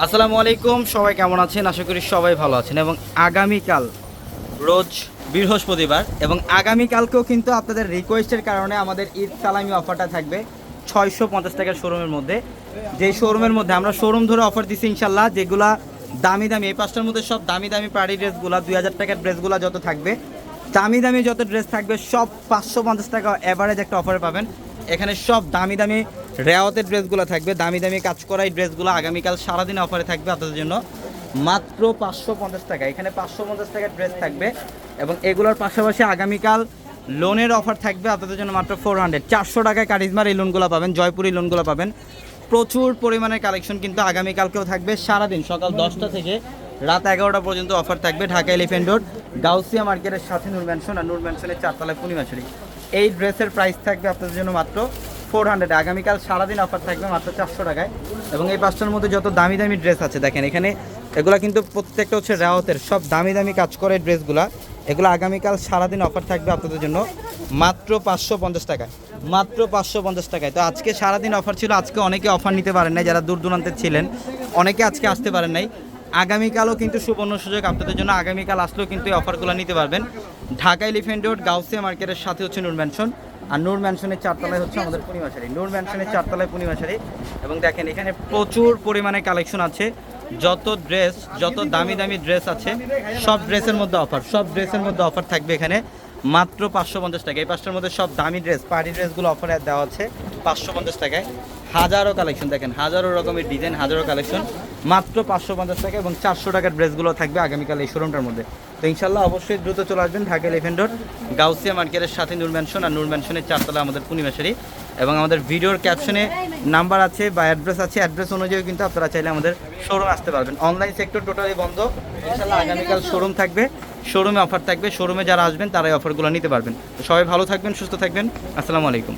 আসসালামু আলাইকুম, সবাই কেমন আছেন? আশা করি সবাই ভালো আছেন। এবং আগামীকাল রোজ বৃহস্পতিবার, এবং আগামীকালকেও কিন্তু আপনাদের রিকোয়েস্টের কারণে আমাদের ঈদ সালামি অফারটা থাকবে ছয়শো পঞ্চাশ টাকার শোরুমের মধ্যে। যে শোরুমের মধ্যে আমরা শোরুম ধরে অফার দিচ্ছি ইনশাল্লাহ যেগুলা দামি দামি, এই পাঁচটার মধ্যে সব দামি দামি পাড়ি ড্রেসগুলো দুই হাজার টাকার ড্রেসগুলো যত থাকবে, দামি দামি যত ড্রেস থাকবে, সব পাঁচশো পঞ্চাশ টাকা অ্যাভারেজ একটা অফারে পাবেন। এখানে সব দামি দামি রেওয়াতের ড্রেসগুলো থাকবে, দামি দামি কাজ করা এই ড্রেসগুলো আগামীকাল সারাদিন অফারে থাকবে আপনাদের জন্য। মাত্র পাঁচশো পঞ্চাশ টাকা, এখানে পাঁচশো পঞ্চাশ টাকার ড্রেস থাকবে এবং এগুলোর পাশাপাশি আগামীকাল লোনের অফার থাকবে আপনাদের জন্য মাত্র ফোর হান্ড্রেড। চারশো টাকায় কারিজমার এই লোনগুলো পাবেন, জয়পুরি লোনগুলো পাবেন। প্রচুর পরিমাণের কালেকশন কিন্তু আগামীকালকেও থাকবে, সারাদিন সকাল দশটা থেকে রাত এগারোটা পর্যন্ত অফার থাকবে ঢাকা এলিফেন্ট রোড, গাউসিয়া মার্কেটের সাথে নূর ম্যানশন আর নূর ম্যানশনের চারতলায় পূর্ণিমাশারি এই ড্রেসের প্রাইস থাকবে আপনাদের জন্য মাত্র ফোর হান্ড্রেড, আগামীকাল সারাদিন অফার থাকবে মাত্র চারশো টাকায়। এবং এই পাঁচটার মধ্যে যত দামি দামি ড্রেস আছে, দেখেন এখানে এগুলো কিন্তু প্রত্যেকটা হচ্ছে রেওয়াতের সব দামি দামি কাজ করে ড্রেসগুলা এগুলো আগামীকাল সারাদিন অফার থাকবে আপনাদের জন্য মাত্র পাঁচশো পঞ্চাশ টাকায়। মাত্র পাঁচশো পঞ্চাশ টাকায়। তো আজকে সারাদিন অফার ছিল, আজকে অনেকে অফার নিতে পারেন নাই, যারা দূর দূরান্তে ছিলেন। অনেকে আজকে আসতে পারেন নাই। আগামীকালও কিন্তু সুবর্ণ সুযোগ আপনাদের জন্য, আগামীকাল আসলেও কিন্তু এই অফারগুলো নিতে পারবেন। ঢাকা এলিফেন্ট রোড, গাউসিয়া মার্কেটের সাথে হচ্ছে নূর ম্যানশন আর নূর ম্যানশনের চারতলায় হচ্ছে আমাদের পূর্ণিমাশারি নূর ম্যানশনের চারতলায় পূর্ণিমাশারি এবং দেখেন, এখানে প্রচুর পরিমাণে কালেকশন আছে। যত ড্রেস যত দামি দামি ড্রেস আছে, সব ড্রেসের মধ্যে অফার সব ড্রেসের মধ্যে অফার থাকবে এখানে। মাত্র পাঁচশো পঞ্চাশ টাকা। এই পাঁচটার মধ্যে সব দামি ড্রেস পার্টি ড্রেসগুলো অফারে দেওয়া হচ্ছে পাঁচশো পঞ্চাশ টাকায়। হাজারো কালেকশন দেখেন, হাজারো রকমের ডিজাইন হাজারো কালেকশন মাত্র পাঁচশো পঞ্চাশ টাকা এবং চারশো টাকার ড্রেসগুলো থাকবে আগামীকাল এই শোরুমটার মধ্যে। তো ইনশাল্লাহ অবশ্যই দ্রুত চলে আসবেন ঢাকা এলিফেন্ট রোড গাউসিয়া মার্কেটের সাথে নূর ম্যানশন আর নূর ম্যানশনের চারতলা আমাদের পূর্ণিমাশারি এবং আমাদের ভিডিওর ক্যাপশনে নাম্বার আছে বা অ্যাড্রেস আছে। অ্যাড্রেস অনুযায়ী কিন্তু আপনারা চাইলে আমাদের শোরুম আসতে পারবেন। অনলাইন সেক্টর টোটালি বন্ধ। ইনশাল্লাহ আগামীকাল শোরুম থাকবে। শোরুমে অফার থাকবে। শোরুমে যারা আসবেন, তারাই অফারগুলো নিতে পারবেন। সবাই ভালো থাকবেন, সুস্থ থাকবেন। আসসালামু আলাইকুম।